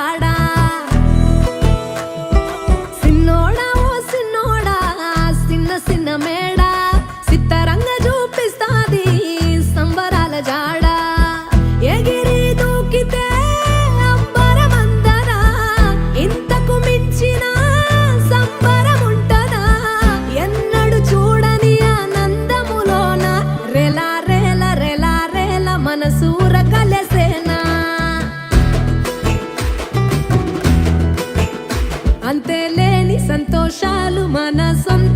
పిల్లాడా సిన్నోడా ఓ సిన్నోడా? సిన్న సిన్న చూపిస్తాది సంబరాల జాడా? ఎగి అంతే లేని సంతోషాలు మన సొంత